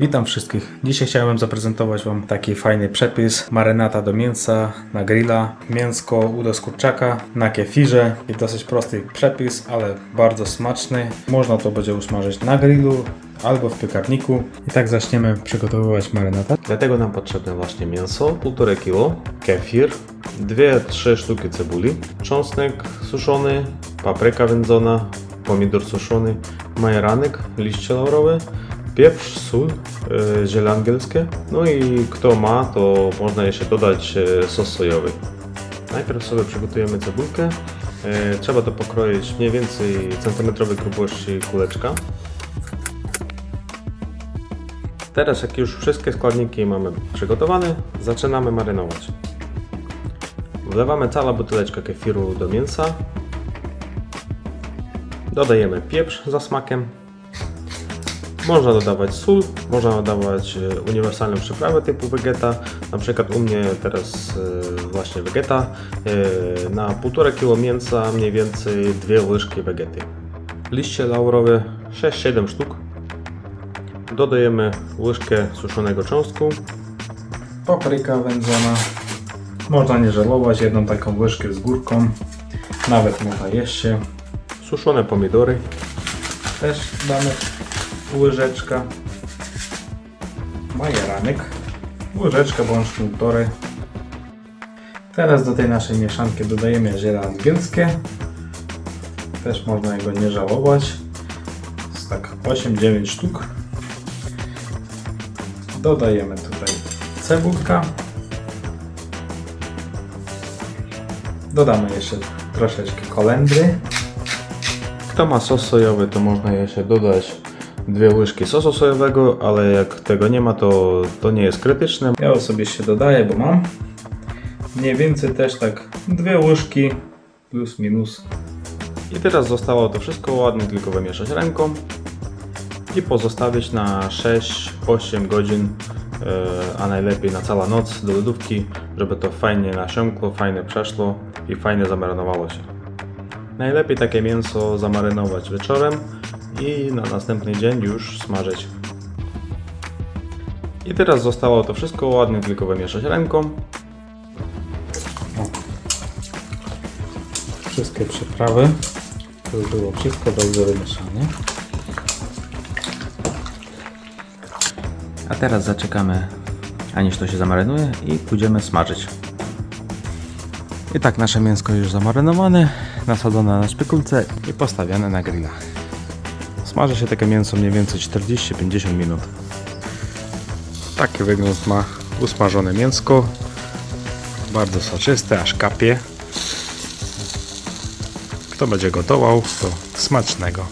Witam wszystkich. Dzisiaj chciałem zaprezentować Wam taki fajny przepis marynata do mięsa na grilla. Mięsko udo z kurczaka na kefirze i dosyć prosty przepis, ale bardzo smaczny. Można to będzie usmażyć na grillu albo w piekarniku. I tak zaczniemy przygotowywać marynata. Dlatego nam potrzebne właśnie mięso, 1,5 kg, kefir, 2-3 sztuki cebuli, czosnek suszony, papryka wędzona, pomidor suszony, majeranek, liście laurowe, pieprz, sól, e, ziele angielskie. No i kto ma, to można jeszcze dodać e, sos sojowy. Najpierw sobie przygotujemy cebulkę. E, Trzeba to pokroić mniej więcej centymetrowej grubości kuleczka. Teraz jak już wszystkie składniki mamy przygotowane, zaczynamy marynować. Wlewamy cała buteleczka kefiru do mięsa. Dodajemy pieprz za smakiem. Można dodawać sól, można dodawać e, uniwersalne przyprawy typu vegeta. Na przykład u mnie teraz e, właśnie vegeta. E, Na 1,5 kg mięsa mniej więcej 2 łyżki wegety. Liście laurowe 6-7 sztuk. Dodajemy łyżkę suszonego cząstku, Papryka wędzona. Można nie żałować, jedną taką łyżkę z górką. Nawet można jeść się. suszone pomidory, Też damy łyżeczka. Majeranek. Łyżeczka bądź półtorej. Teraz do tej naszej mieszanki dodajemy ziele angielskie. Też można jego nie żałować. Jest tak 8-9 sztuk. Dodajemy tutaj cebulka. Dodamy jeszcze troszeczkę kolendry. Kto ma sos sojowy, to można jeszcze dodać dwie łyżki sosu sojowego, ale jak tego nie ma, to, to nie jest krytyczne. Ja osobiście dodaję, bo mam. Mniej więcej też tak dwie łyżki plus minus. I teraz zostało to wszystko ładnie tylko wymieszać ręką i pozostawić na 6-8 godzin, e, a najlepiej na całą noc do lodówki, żeby to fajnie nasiąkło, fajnie przeszło i fajnie zamarynowało się. Najlepiej takie mięso zamarynować wieczorem i na następny dzień już smażyć. I teraz zostało to wszystko ładnie tylko wymieszać ręką. Wszystkie przyprawy. To już było wszystko dobrze wymieszane. A teraz zaczekamy, aniż to się zamarynuje i pójdziemy smażyć. I tak nasze mięsko już zamarynowane, nasadzone na szpykulce i postawione na grilla. Smaży się takie mięso mniej więcej 40-50 minut. Taki wygląd ma usmażone mięsko. Bardzo soczyste, aż kapie. Kto będzie gotował, to smacznego.